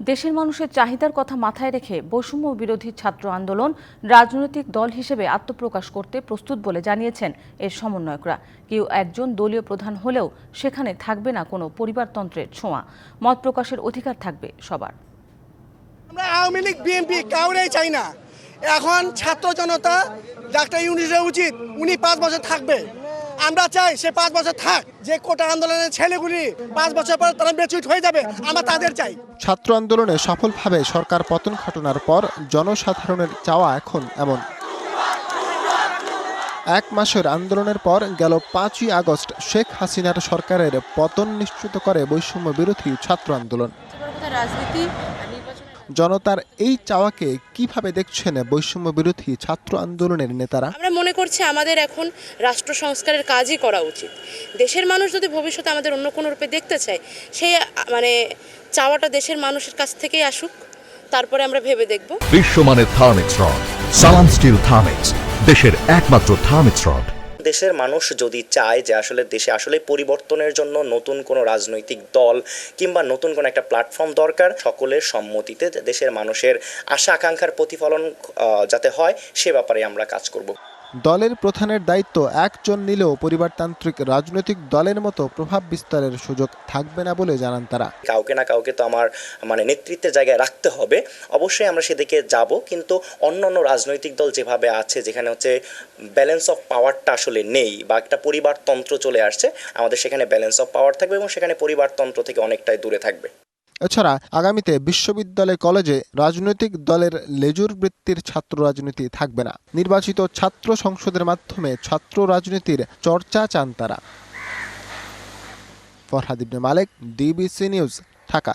দেশের মানুষের চাহিদার কথা মাথায় রেখে বৈষম্য বিরোধী ছাত্র আন্দোলন রাজনৈতিক দল হিসেবে আত্মপ্রকাশ করতে প্রস্তুত বলে জানিয়েছেন এর সমন্বয়করা। কেউ একজন দলীয় প্রধান হলেও সেখানে থাকবে না কোনো পরিবারতন্ত্রের ছোঁয়া। মত প্রকাশের অধিকার থাকবে সবার। আমরা আওয়ামী লীগ, বিএনপি কাউরেই চাই না। এখন ছাত্র জনতা ডাক্তার ইউনিসের উচিত, উনি পাঁচ বছর থাকবে। আমরা চাই সে পাঁচ বছর থাক যে কোটা আন্দোলনের ছেলেগুলি পাঁচ বছর পর তারা বেচুইট হয়ে যাবে আমরা তাদের চাই। ছাত্র আন্দোলনে সফলভাবে সরকার পতন ঘটনার পর জনসাধারণের চাওয়া এখন এমন। এক মাসের আন্দোলনের পর গেল পাঁচই আগস্ট শেখ হাসিনার সরকারের পতন নিশ্চিত করে বৈষম্য বিরোধী ছাত্র আন্দোলন। রাজনীতি জনতার এই চাওয়াকে কীভাবে দেখছেন বৈষম্য বিরোধী ছাত্র আন্দোলনের নেতারা? আমরা মনে করছি আমাদের এখন রাষ্ট্র সংস্কারের কাজই করা উচিত। দেশের মানুষ যদি ভবিষ্যতে আমাদের অন্য কোনো রূপে দেখতে চায় সেই মানে চাওয়াটা দেশের মানুষের কাছ থেকেই আসুক তারপরে আমরা ভেবে দেখব। বিশ্বমানের Thermex rod Salam steel Thermex দেশের একমাত্র থার্মিক্স রড। দেশের মানুষ যদি চায় যে আসলে দেশে আসলে পরিবর্তনের জন্য নতুন কোনো রাজনৈতিক দল কিংবা নতুন কোনো একটা প্ল্যাটফর্ম দরকার, সকলের সম্মতিতে দেশের মানুষের আশা আকাঙ্ক্ষার প্রতিফলন যাতে হয়, সে ব্যাপারে আমরা কাজ করব। দলের প্রধানের দায়িত্ব একজন নিলেও পরিবারতান্ত্রিক রাজনৈতিক দলের মতো প্রভাব বিস্তারের সুযোগ থাকবে না বলে জানান তারা। কাউকে না কাউকে তো আমার মানে নেতৃত্বের জায়গায় রাখতে হবে। অবশ্যই আমরা সেদিকে যাব, কিন্তু অন্য অন্য রাজনৈতিক দল যেভাবে আছে, যেখানে হচ্ছে ব্যালেন্স অফ পাওয়ারটা আসলে নেই বা একটা পরিবারতন্ত্র চলে আসছে, আমাদের সেখানে ব্যালেন্স অফ পাওয়ার থাকবে এবং সেখানে পরিবারতন্ত্র থেকে অনেকটাই দূরে থাকবে। এছাড়া আগামীতে বিশ্ববিদ্যালয় কলেজে রাজনৈতিক দলের লেজুর বৃত্তির ছাত্র রাজনীতি থাকবে না। নির্বাচিত ছাত্র সংসদের মাধ্যমে ছাত্র রাজনীতির চর্চা চান তারা। Farhad Ibne Malek, DBC news, Dhaka.